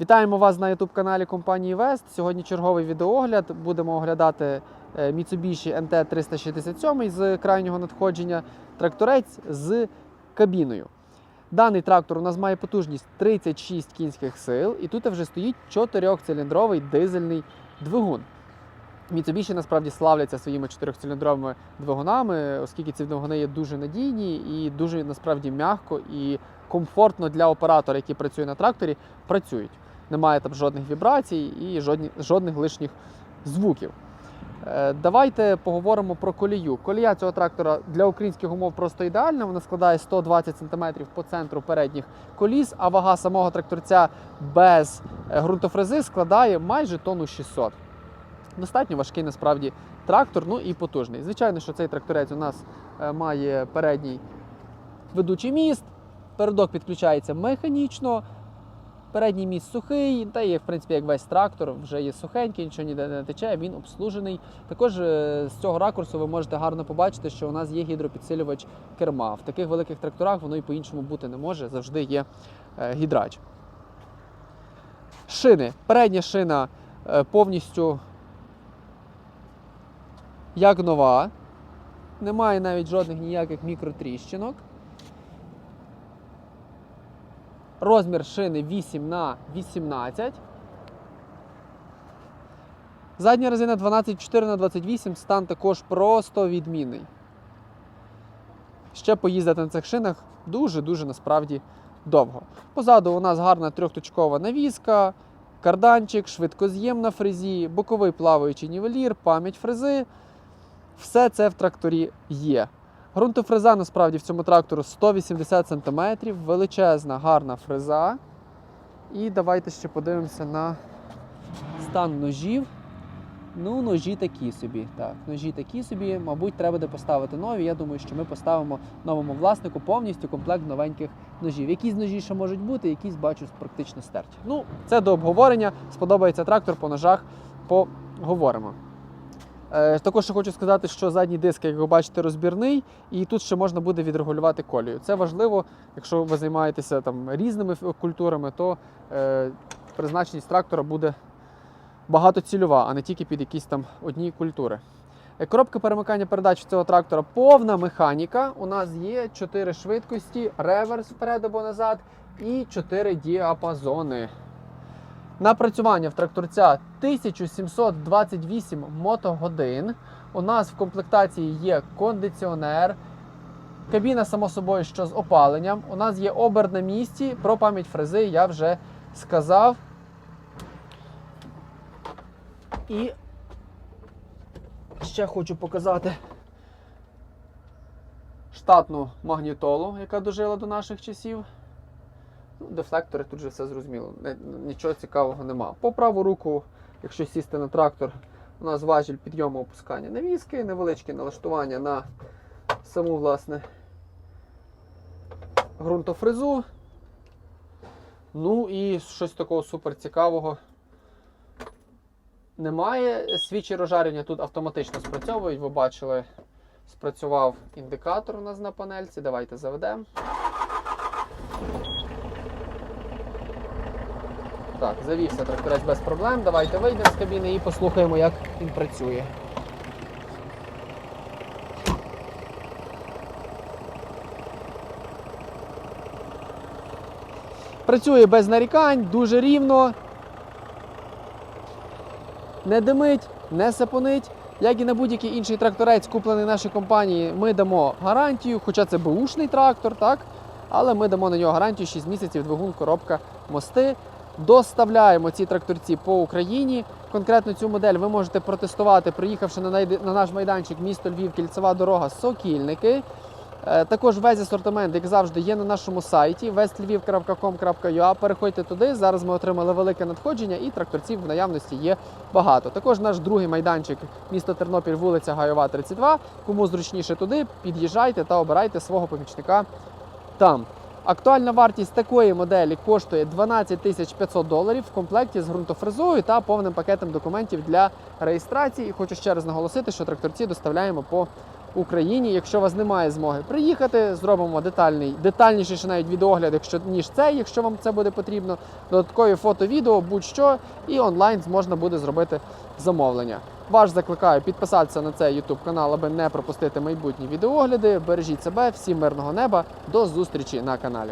Вітаємо вас на youtube каналі компанії Вест. Сьогодні черговий відеоогляд. Будемо оглядати е, Mitsubishi NT367 з крайнього надходження. Тракторець з кабіною. Даний трактор у нас має потужність 36 кінських сил, і тут вже стоїть 4-циліндровий дизельний двигун. Mitsubishi насправді славляться своїми чотирьохциліндровими двигунами, оскільки ці двигуни є дуже надійні і дуже насправді м'яко і комфортно для оператора, який працює на тракторі, працюють. Немає там жодних вібрацій і жодні, жодних лишніх звуків. Е, Давайте поговоримо про колію. Колія цього трактора для українських умов просто ідеальна. Вона складає 120 см по центру передніх коліс, а вага самого тракторця без е, ґрунтофрези складає майже тонну 600. Достатньо важкий насправді трактор, ну і потужний. Звичайно, що цей тракторець у нас е, має передній ведучий міст, передок підключається механічно, передній міст сухий, та є, в принципі, як весь трактор, вже є сухенький, нічого ніде не тече, він обслужений. Також е, з цього ракурсу ви можете гарно побачити, що у нас є гідропідсилювач керма. В таких великих тракторах воно і по-іншому бути не може, завжди є е, гідрач. Шини. Передня шина е, повністю як нова. Немає навіть жодних ніяких мікротріщинок. Розмір шини 8 на 18. Задня резина 12,4 на 28 стан також просто відмінний. Ще поїздити на цих шинах дуже-дуже насправді довго. Позаду у нас гарна трьохточкова навіска, карданчик, швидкоз'єм на фрезі, боковий плаваючий нівелір, пам'ять фрези. Все це в тракторі є. Грунтофреза насправді в цьому трактору 180 см, величезна, гарна фреза. І давайте ще подивимося на стан ножів. Ну, ножі такі собі. Так, ножі такі собі. Мабуть, треба буде поставити нові. Я думаю, що ми поставимо новому власнику повністю комплект новеньких ножів. Якісь ножі ще можуть бути, якісь бачу практично стерті. Ну, це до обговорення. Сподобається трактор по ножах. Поговоримо. Е, Також хочу сказати, що задній диск, як ви бачите, розбірний, і тут ще можна буде відрегулювати колію. Це важливо, якщо ви займаєтеся там різними культурами, то е, призначеність трактора буде багатоцільова, а не тільки під якісь там одні культури. Е, Коробка перемикання передач цього трактора повна механіка. У нас є 4 швидкості, реверс вперед або назад і 4 діапазони. Напрацювання в тракторця 1728 мотогодин. У нас в комплектації є кондиціонер. Кабіна, само собою, що з опаленням. У нас є обер на місці. Про пам'ять фрези я вже сказав. І ще хочу показати штатну магнітолу, яка дожила до наших часів. Ну, Дефлектори тут же все зрозуміло, нічого цікавого нема. По праву руку, якщо сісти на трактор, у нас важіль підйому опускання навіски, невеличке налаштування на саму власне ґрунтофрезу. Ну і щось такого супер цікавого немає. Свічі розжарювання тут автоматично спрацьовують. Ви бачили, спрацював індикатор у нас на панельці. Давайте заведемо. Так, завівся тракторець без проблем. Давайте вийдемо з кабіни і послухаємо, як він працює. Працює без нарікань, дуже рівно. Не димить, не сапонить. Як і на будь-який інший тракторець, куплений нашій компанії, ми дамо гарантію, хоча це бушний трактор, так? Але ми дамо на нього гарантію 6 місяців двигун, коробка, мости. Доставляємо ці тракторці по Україні. Конкретно цю модель ви можете протестувати, приїхавши на, наш майданчик місто Львів, кільцева дорога, Сокільники. Е, Також весь асортимент, як завжди, є на нашому сайті westlviv.com.ua. Переходьте туди. Зараз ми отримали велике надходження і тракторців в наявності є багато. Також наш другий майданчик, місто Тернопіль, вулиця Гайова, 32. Кому зручніше туди, під'їжджайте та обирайте свого помічника там. Актуальна вартість такої моделі коштує 12 тисяч 500 доларів в комплекті з ґрунтофрезою та повним пакетом документів для реєстрації. І хочу ще раз наголосити, що тракторці доставляємо по Україні. Якщо у вас немає змоги приїхати, зробимо детальний, детальніший навіть відеогляд, якщо ніж цей, якщо вам це буде потрібно. Додаткові фото, відео, будь-що, і онлайн можна буде зробити замовлення. Ваш закликаю підписатися на цей YouTube канал, аби не пропустити майбутні відеогляди. Бережіть себе, всім мирного неба. До зустрічі на каналі.